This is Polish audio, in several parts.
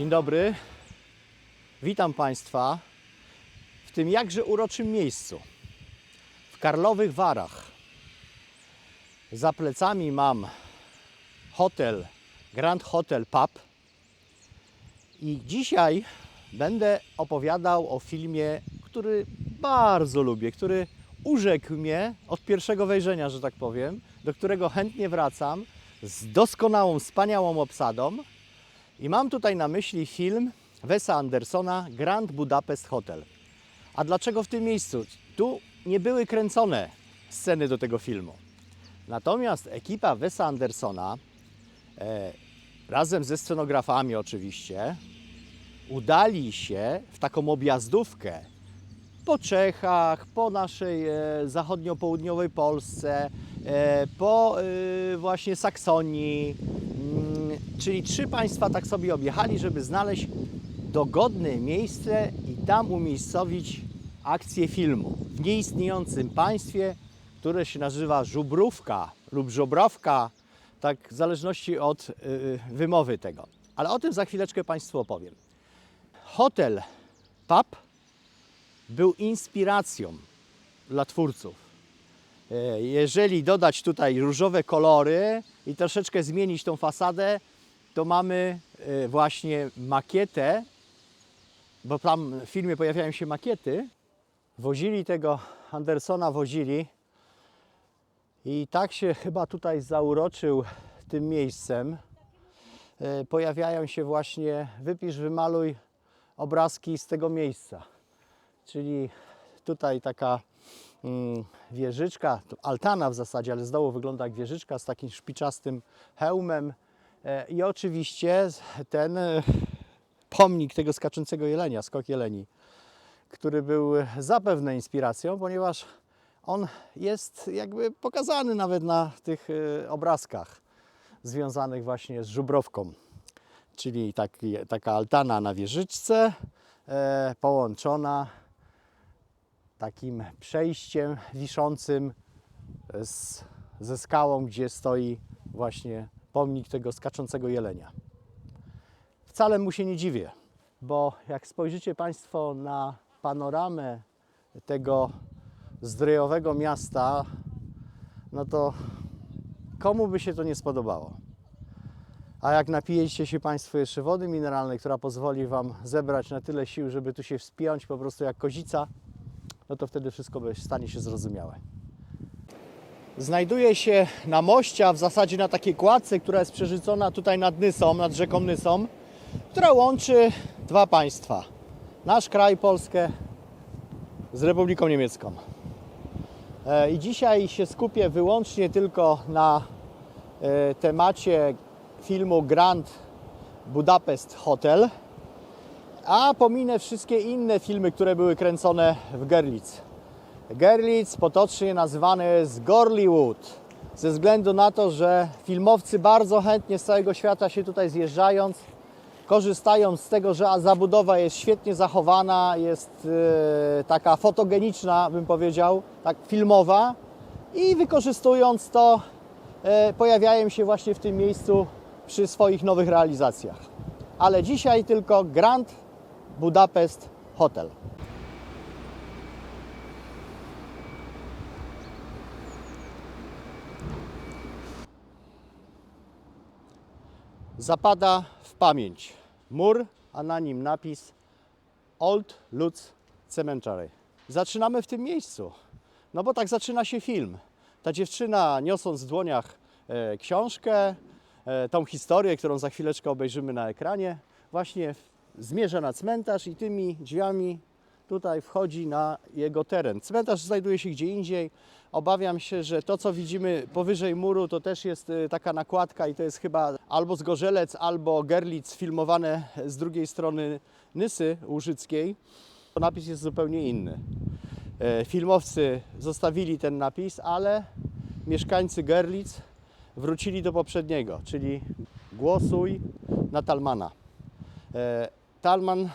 Dzień dobry. Witam Państwa w tym jakże uroczym miejscu. W Karlowych Warach. Za plecami mam hotel Grand Hotel Pub. I dzisiaj będę opowiadał o filmie, który bardzo lubię, który urzekł mnie od pierwszego wejrzenia, że tak powiem, do którego chętnie wracam z doskonałą, wspaniałą obsadą. I mam tutaj na myśli film Wesa Andersona Grand Budapest Hotel. A dlaczego w tym miejscu? Tu nie były kręcone sceny do tego filmu. Natomiast ekipa Wesa Andersona, e, razem ze scenografami oczywiście, udali się w taką objazdówkę po Czechach, po naszej e, zachodnio-południowej Polsce, e, po e, właśnie Saksonii. Czyli trzy państwa tak sobie objechali, żeby znaleźć dogodne miejsce i tam umiejscowić akcję filmu w nieistniejącym państwie, które się nazywa Żubrówka lub Żobrowka, tak w zależności od y, wymowy tego. Ale o tym za chwileczkę Państwu opowiem. Hotel Pub był inspiracją dla twórców. E, Jeżeli dodać tutaj różowe kolory i troszeczkę zmienić tą fasadę, to mamy e, właśnie makietę, bo tam w filmie pojawiają się makiety. Wozili tego Andersona, wozili i tak się chyba tutaj zauroczył tym miejscem. E, Pojawiają się właśnie wypisz, wymaluj obrazki z tego miejsca. Czyli tutaj taka mm, wieżyczka, altana w zasadzie, ale z dołu wygląda jak wieżyczka z takim szpiczastym hełmem. E, I oczywiście ten e, pomnik tego skaczącego jelenia, skok jeleni, który był zapewne inspiracją, ponieważ on jest jakby pokazany nawet na tych e, obrazkach związanych właśnie z żubrowką. Czyli taki, taka altana na wieżyczce e, połączona takim przejściem wiszącym z, ze skałą, gdzie stoi właśnie pomnik tego skaczącego jelenia. Wcale mu się nie dziwię, bo jak spojrzycie Państwo na panoramę tego zdrojowego miasta, no to komu by się to nie spodobało? A jak napijecie się Państwo jeszcze wody mineralnej, która pozwoli Wam zebrać na tyle sił, żeby tu się wspiąć po prostu jak kozica, no to wtedy wszystko stanie się zrozumiałe. Znajduję się na moście, a w zasadzie na takiej kładce, która jest przerzucona tutaj nad Nysą, nad rzeką Nysą, która łączy dwa państwa. Nasz kraj, Polskę, z Republiką Niemiecką. E, I dzisiaj się skupię wyłącznie tylko na e, temacie filmu Grand Budapest Hotel, a pominę wszystkie inne filmy, które były kręcone w Görlitz. Görlitz potocznie nazywany jest Gorliwood, ze względu na to, że filmowcy bardzo chętnie z całego świata się tutaj zjeżdżając, korzystają z tego, że zabudowa jest świetnie zachowana, jest e, taka fotogeniczna, bym powiedział, tak filmowa i wykorzystując to e, pojawiają się właśnie w tym miejscu przy swoich nowych realizacjach. Ale dzisiaj tylko Grand Budapest Hotel. Zapada w pamięć mur, a na nim napis Old Lutz Cemetery. Zaczynamy w tym miejscu, no bo tak zaczyna się film. Ta dziewczyna niosąc w dłoniach e, książkę, e, tą historię, którą za chwileczkę obejrzymy na ekranie, właśnie zmierza na cmentarz i tymi drzwiami tutaj wchodzi na jego teren. Cmentarz znajduje się gdzie indziej. Obawiam się, że to, co widzimy powyżej muru, to też jest e, taka nakładka i to jest chyba albo Zgorzelec, albo Gerlitz filmowane z drugiej strony Nysy Łużyckiej. Napis jest zupełnie inny. E, Filmowcy zostawili ten napis, ale mieszkańcy Gerlitz wrócili do poprzedniego, czyli głosuj na Talmana. E, Talman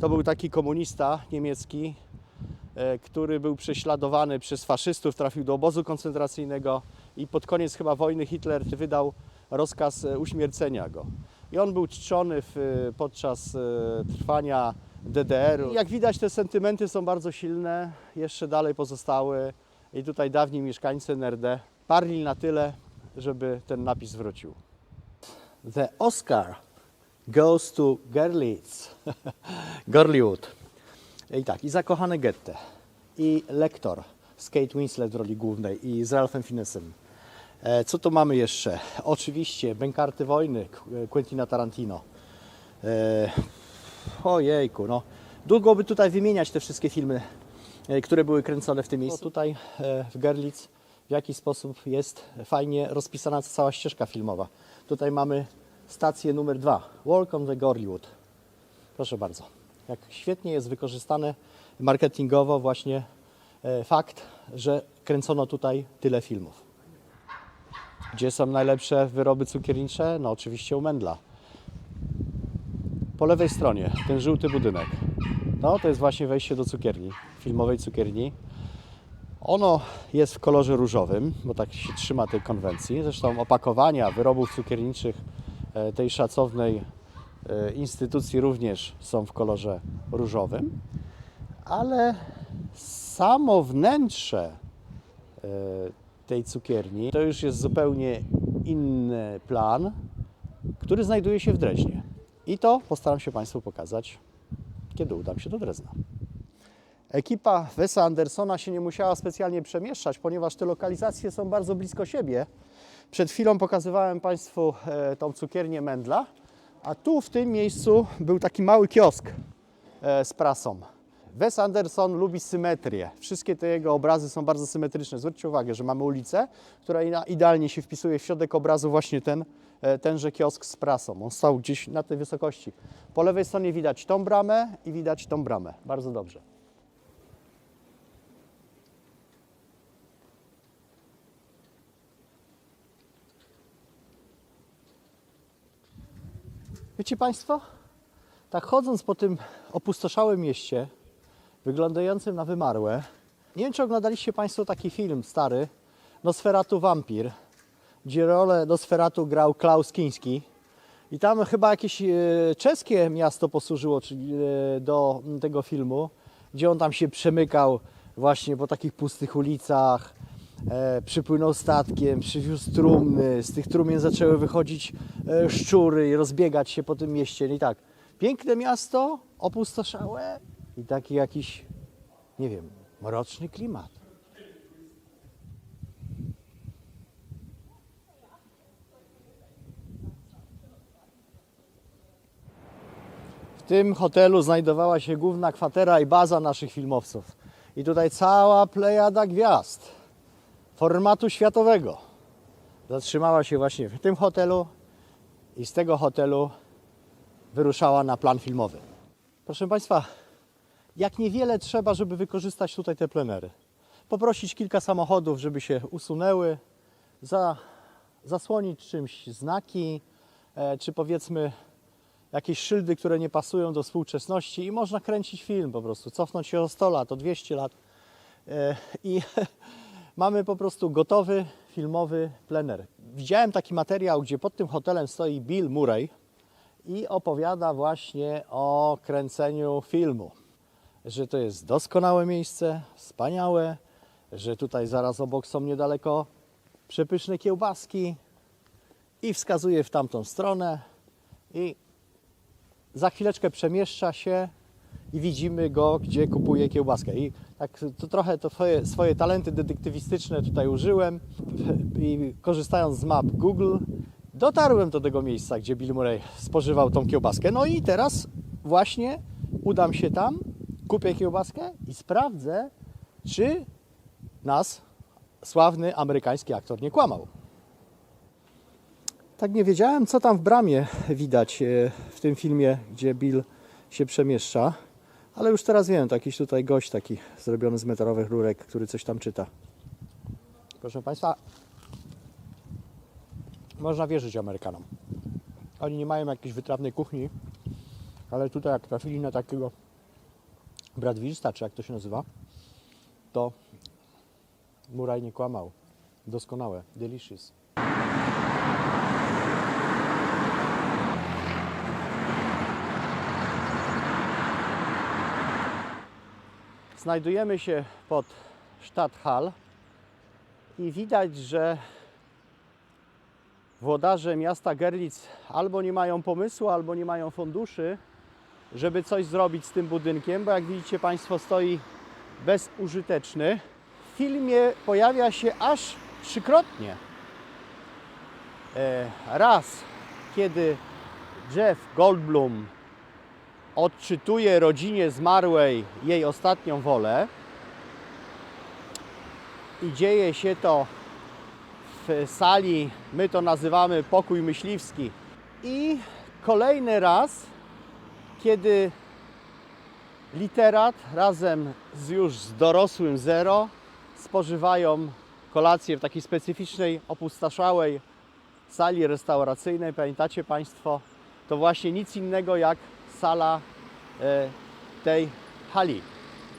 to był taki komunista niemiecki, e, który był prześladowany przez faszystów, trafił do obozu koncentracyjnego i pod koniec chyba wojny Hitler wydał rozkaz e, uśmiercenia go. i on był czczony w, y, podczas trwania DDR-u. Jak widać te sentymenty są bardzo silne, jeszcze dalej pozostały i tutaj dawni mieszkańcy NRD parli na tyle, żeby ten napis wrócił. The Oscar goes to Gerlitz, Gorliwood. I tak, i zakochane Goethe, i lektor z Kate Winslet w roli głównej i z Ralphem Fiennesem. E, Co tu mamy jeszcze? Oczywiście Bękarty Wojny Qu- Quentina Tarantino. E, Ojejku, no. Długo by tutaj wymieniać te wszystkie filmy, e, które były kręcone w tym miejscu. Tutaj e, w Gerlitz w jaki sposób jest fajnie rozpisana cała ścieżka filmowa. Tutaj mamy stację numer dwa, Walk on the Gorliwood. Proszę bardzo. Jak świetnie jest wykorzystane marketingowo właśnie e, fakt, że kręcono tutaj tyle filmów. Gdzie są najlepsze wyroby cukiernicze? No oczywiście u Mendla. Po lewej stronie ten żółty budynek. No to jest właśnie wejście do cukierni, filmowej cukierni. Ono jest w kolorze różowym, bo tak się trzyma tej konwencji. Zresztą opakowania wyrobów cukierniczych tej szacownej e, instytucji również są w kolorze różowym, ale samo wnętrze e, tej cukierni to już jest zupełnie inny plan, który znajduje się w Dreźnie. I to postaram się Państwu pokazać, kiedy udam się do Drezna. Ekipa Wesa Andersona się nie musiała specjalnie przemieszczać, ponieważ te lokalizacje są bardzo blisko siebie. Przed chwilą pokazywałem Państwu e, tą cukiernię Mendla, a tu w tym miejscu był taki mały kiosk e, z prasą. Wes Anderson lubi symetrię. Wszystkie te jego obrazy są bardzo symetryczne. Zwróćcie uwagę, że mamy ulicę, która idealnie się wpisuje w środek obrazu właśnie ten, e, tenże kiosk z prasą. On stał gdzieś na tej wysokości. Po lewej stronie widać tą bramę i widać tą bramę. Bardzo dobrze. Wiecie Państwo, tak chodząc po tym opustoszałym mieście, wyglądającym na wymarłe, nie wiem czy oglądaliście Państwo taki film stary, Nosferatu Wampir, gdzie rolę Nosferatu grał Klaus Kiński. I tam chyba jakieś e, czeskie miasto posłużyło e, do tego filmu, gdzie on tam się przemykał właśnie po takich pustych ulicach, przypłynął statkiem, przywiózł trumny, z tych trumien zaczęły wychodzić e, szczury i rozbiegać się po tym mieście. I tak, piękne miasto, opustoszałe i taki jakiś, nie wiem, mroczny klimat. W tym hotelu znajdowała się główna kwatera i baza naszych filmowców. I tutaj cała plejada gwiazd formatu światowego zatrzymała się właśnie w tym hotelu i z tego hotelu wyruszała na plan filmowy. Proszę Państwa, jak niewiele trzeba, żeby wykorzystać tutaj te plenery. Poprosić kilka samochodów, żeby się usunęły, za, zasłonić czymś znaki, e, czy powiedzmy jakieś szyldy, które nie pasują do współczesności i można kręcić film po prostu, cofnąć się o 100 lat, o 200 lat E, i mamy po prostu gotowy filmowy plener. Widziałem taki materiał, gdzie pod tym hotelem stoi Bill Murray i opowiada właśnie o kręceniu filmu. Że to jest doskonałe miejsce, wspaniałe, że tutaj zaraz obok są niedaleko przepyszne kiełbaski i wskazuje w tamtą stronę i za chwileczkę przemieszcza się i widzimy go, gdzie kupuje kiełbaskę. I tak to trochę to swoje, swoje talenty detektywistyczne tutaj użyłem i korzystając z map Google dotarłem do tego miejsca, gdzie Bill Murray spożywał tą kiełbaskę. No i teraz właśnie udam się tam, kupię kiełbaskę i sprawdzę, czy nas sławny amerykański aktor nie kłamał. Tak nie wiedziałem, co tam w bramie widać e, w tym filmie, gdzie Bill się przemieszcza, ale już teraz wiem, to jakiś tutaj gość taki zrobiony z metalowych rurek, który coś tam czyta. Proszę Państwa, można wierzyć Amerykanom. Oni nie mają jakiejś wytrawnej kuchni, ale tutaj jak trafili na takiego Bradwilsta, czy jak to się nazywa, to Muraj nie kłamał. Doskonałe, delicious. Znajdujemy się pod Stadthal i widać, że włodarze miasta Gerlitz albo nie mają pomysłu, albo nie mają funduszy, żeby coś zrobić z tym budynkiem, bo jak widzicie Państwo stoi bezużyteczny. W filmie pojawia się aż trzykrotnie. E, Raz, kiedy Jeff Goldblum odczytuje rodzinie zmarłej jej ostatnią wolę i dzieje się to w sali, my to nazywamy pokój myśliwski. I kolejny raz, kiedy literat razem z już z dorosłym Zero spożywają kolację w takiej specyficznej, opustoszałej sali restauracyjnej. Pamiętacie Państwo, to właśnie nic innego jak sala e, tej hali.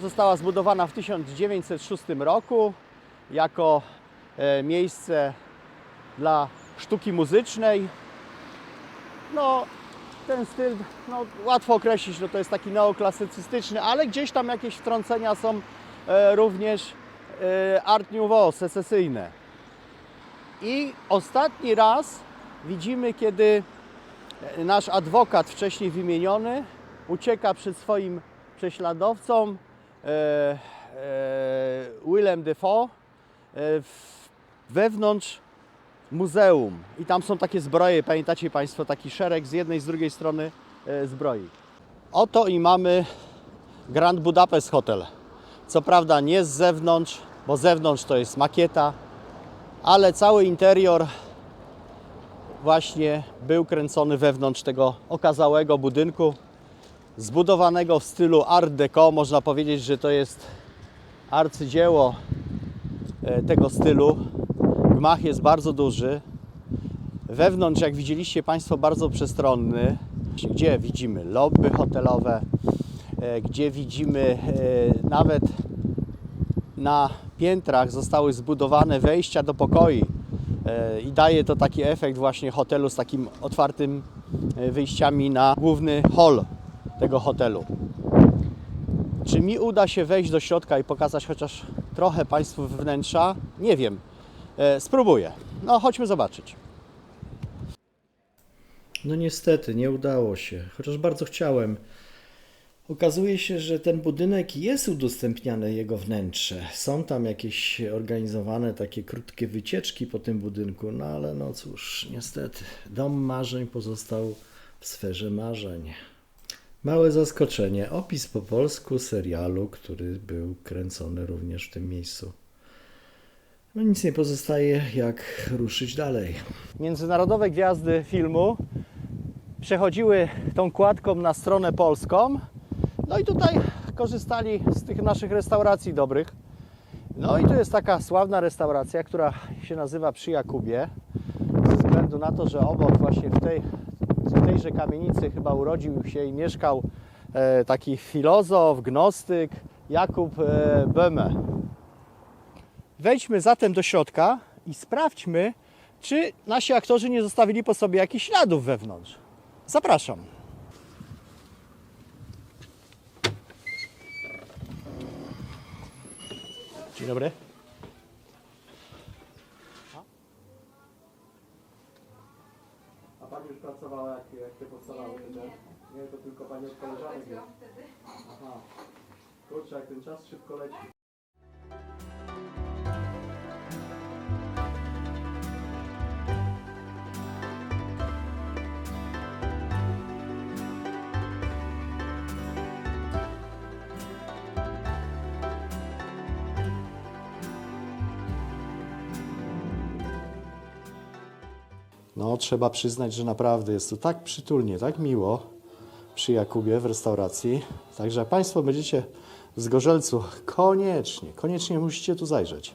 Została zbudowana w 1906 roku jako e, miejsce dla sztuki muzycznej. No, ten styl no, łatwo określić, no to jest taki neoklasycystyczny, ale gdzieś tam jakieś wtrącenia są e, również e, art nouveau, secesyjne. I ostatni raz widzimy, kiedy nasz adwokat, wcześniej wymieniony, ucieka przed swoim prześladowcą e, e, Willem Defoe e, wewnątrz muzeum. I tam są takie zbroje, pamiętacie Państwo, taki szereg z jednej z drugiej strony e, zbroi. Oto i mamy Grand Budapest Hotel. Co prawda nie z zewnątrz, bo zewnątrz to jest makieta, ale cały interior właśnie był kręcony wewnątrz tego okazałego budynku, zbudowanego w stylu Art Deco. Można powiedzieć, że to jest arcydzieło e, tego stylu. Gmach jest bardzo duży. Wewnątrz, jak widzieliście Państwo, bardzo przestronny, gdzie widzimy lobby hotelowe, e, gdzie widzimy e, nawet na piętrach zostały zbudowane wejścia do pokoi i daje to taki efekt właśnie hotelu z takim otwartym e, wyjściami na główny hol tego hotelu. Czy mi uda się wejść do środka i pokazać chociaż trochę Państwu wnętrza? Nie wiem. E, Spróbuję. No, chodźmy zobaczyć. No niestety, nie udało się, chociaż bardzo chciałem. Okazuje się, że ten budynek jest udostępniane jego wnętrze. Są tam jakieś organizowane takie krótkie wycieczki po tym budynku, no ale no cóż, niestety, dom marzeń pozostał w sferze marzeń. Małe zaskoczenie, opis po polsku serialu, który był kręcony również w tym miejscu. No nic nie pozostaje, jak ruszyć dalej. Międzynarodowe gwiazdy filmu przechodziły tą kładką na stronę polską. No i tutaj korzystali z tych naszych restauracji dobrych. No i tu jest taka sławna restauracja, która się nazywa Przy Jakubie. Ze względu na to, że obok właśnie w, tej, w tejże kamienicy chyba urodził się i mieszkał e, taki filozof, gnostyk Jakub e, Böhme. Wejdźmy zatem do środka i sprawdźmy, czy nasi aktorzy nie zostawili po sobie jakichś śladów wewnątrz. Zapraszam. Dzień dobry. A Pani już pracowała, jak, jak te powstawały? Nie, nie. to tylko Pani od koleżanek. Aha. Kurczę, jak ten czas szybko leci. Trzeba przyznać, że naprawdę jest tu tak przytulnie, tak miło przy Jakubie w restauracji. Także jak Państwo będziecie w Zgorzelcu, koniecznie, koniecznie musicie tu zajrzeć.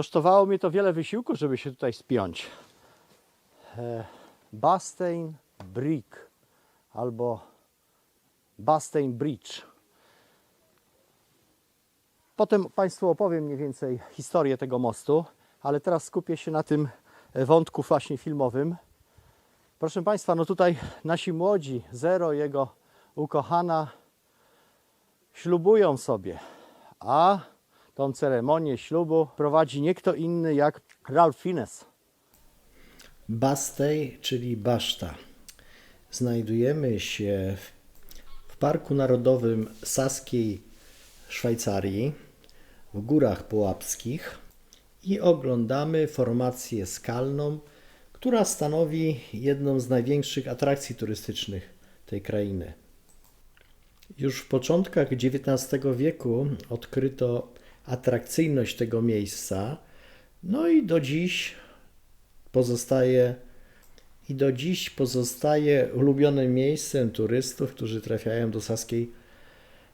Kosztowało mnie to wiele wysiłku, żeby się tutaj spiąć. E, Bastein Brick albo Bastein Bridge. Potem Państwu opowiem mniej więcej historię tego mostu, ale teraz skupię się na tym wątku właśnie filmowym. Proszę Państwa, no tutaj nasi młodzi, Zero, jego ukochana, ślubują sobie, a tą ceremonię ślubu prowadzi nie kto inny jak Ralph Fiennes. Bastej, czyli Baszta. Znajdujemy się w, Parku Narodowym Saskiej, Szwajcarii, w Górach Połapskich i oglądamy formację skalną, która stanowi jedną z największych atrakcji turystycznych tej krainy. Już w początkach XIX wieku odkryto atrakcyjność tego miejsca, no i do dziś pozostaje i do dziś pozostaje ulubionym miejscem turystów, którzy trafiają do saskiej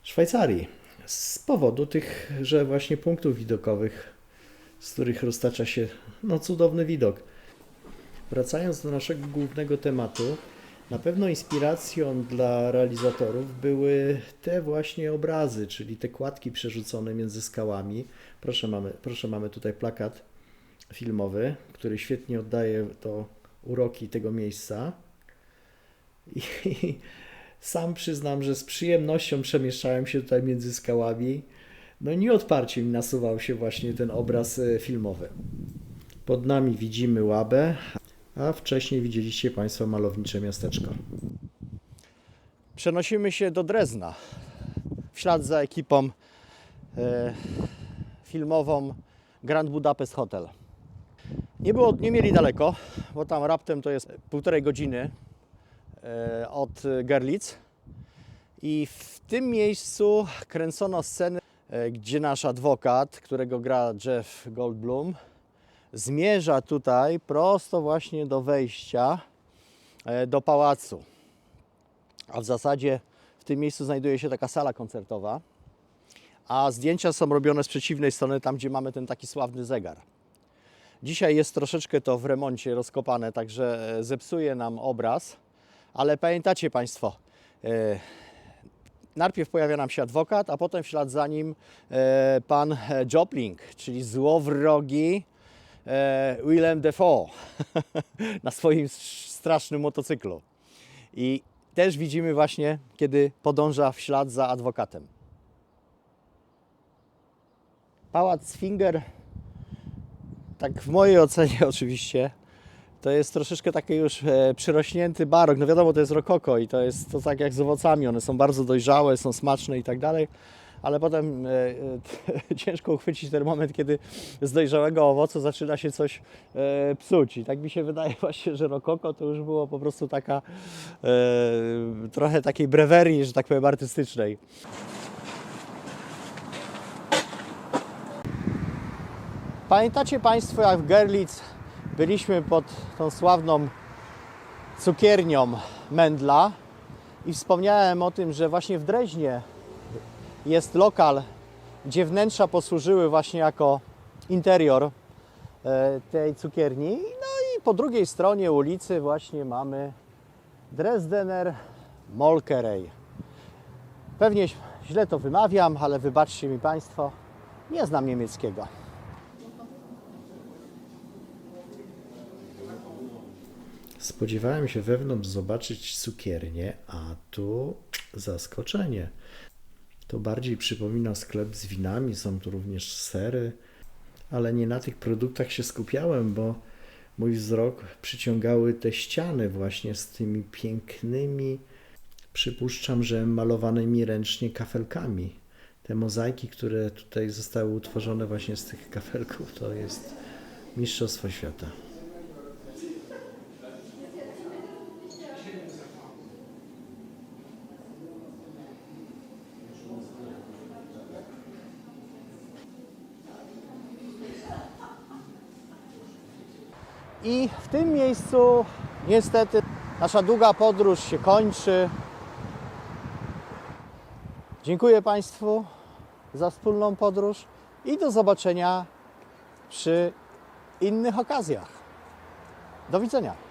Szwajcarii. Z powodu tych, że właśnie punktów widokowych, z których roztacza się no, cudowny widok. Wracając do naszego głównego tematu, na pewno inspiracją dla realizatorów były te właśnie obrazy, czyli te kładki przerzucone między skałami. Proszę, mamy, proszę, mamy tutaj plakat filmowy, który świetnie oddaje to uroki tego miejsca. I sam przyznam, że z przyjemnością przemieszczałem się tutaj między skałami. No nieodparcie mi nasuwał się właśnie ten obraz e, filmowy. Pod nami widzimy łabę, a wcześniej widzieliście Państwo malownicze miasteczko. Przenosimy się do Drezna w ślad za ekipą e, filmową Grand Budapest Hotel. Nie, było, nie mieli daleko, bo tam raptem to jest półtorej godziny e, od Gerlitz. I w tym miejscu kręcono sceny, e, gdzie nasz adwokat, którego gra Jeff Goldblum, zmierza tutaj prosto właśnie do wejścia e, do pałacu. A w zasadzie w tym miejscu znajduje się taka sala koncertowa, a zdjęcia są robione z przeciwnej strony, tam gdzie mamy ten taki sławny zegar. Dzisiaj jest troszeczkę to w remoncie rozkopane, także e, zepsuje nam obraz, ale pamiętacie Państwo, e, najpierw pojawia nam się adwokat, a potem w ślad za nim pan Jopling, czyli złowrogi e, Willem Dafoe na swoim sz- strasznym motocyklu. I też widzimy właśnie, kiedy podąża w ślad za adwokatem. Pałac Finger, tak w mojej ocenie oczywiście, to jest troszeczkę taki już e, przyrośnięty barok. No wiadomo, to jest rokoko i to jest to tak jak z owocami. One są bardzo dojrzałe, są smaczne i tak dalej. Ale potem e, e, ciężko uchwycić ten moment, kiedy z dojrzałego owocu zaczyna się coś e, psuć. I tak mi się wydaje właśnie, że rokoko to już było po prostu taka trochę takiej brewerii, że tak powiem, artystycznej. Pamiętacie Państwo, jak w Gerlitz byliśmy pod tą sławną cukiernią Mendla i wspomniałem o tym, że właśnie w Dreźnie jest lokal, gdzie wnętrza posłużyły właśnie jako interior e, tej cukierni. No i po drugiej stronie ulicy właśnie mamy Dresdener Molkerei. Pewnie źle to wymawiam, ale wybaczcie mi Państwo, nie znam niemieckiego. Spodziewałem się wewnątrz zobaczyć cukiernię, a tu zaskoczenie. To bardziej przypomina sklep z winami, są tu również sery, ale nie na tych produktach się skupiałem, bo mój wzrok przyciągały te ściany właśnie z tymi pięknymi, przypuszczam, że malowanymi ręcznie kafelkami. Te mozaiki, które tutaj zostały utworzone właśnie z tych kafelków, to jest mistrzostwo świata. I w tym miejscu niestety nasza długa podróż się kończy. Dziękuję Państwu za wspólną podróż i do zobaczenia przy innych okazjach. Do widzenia.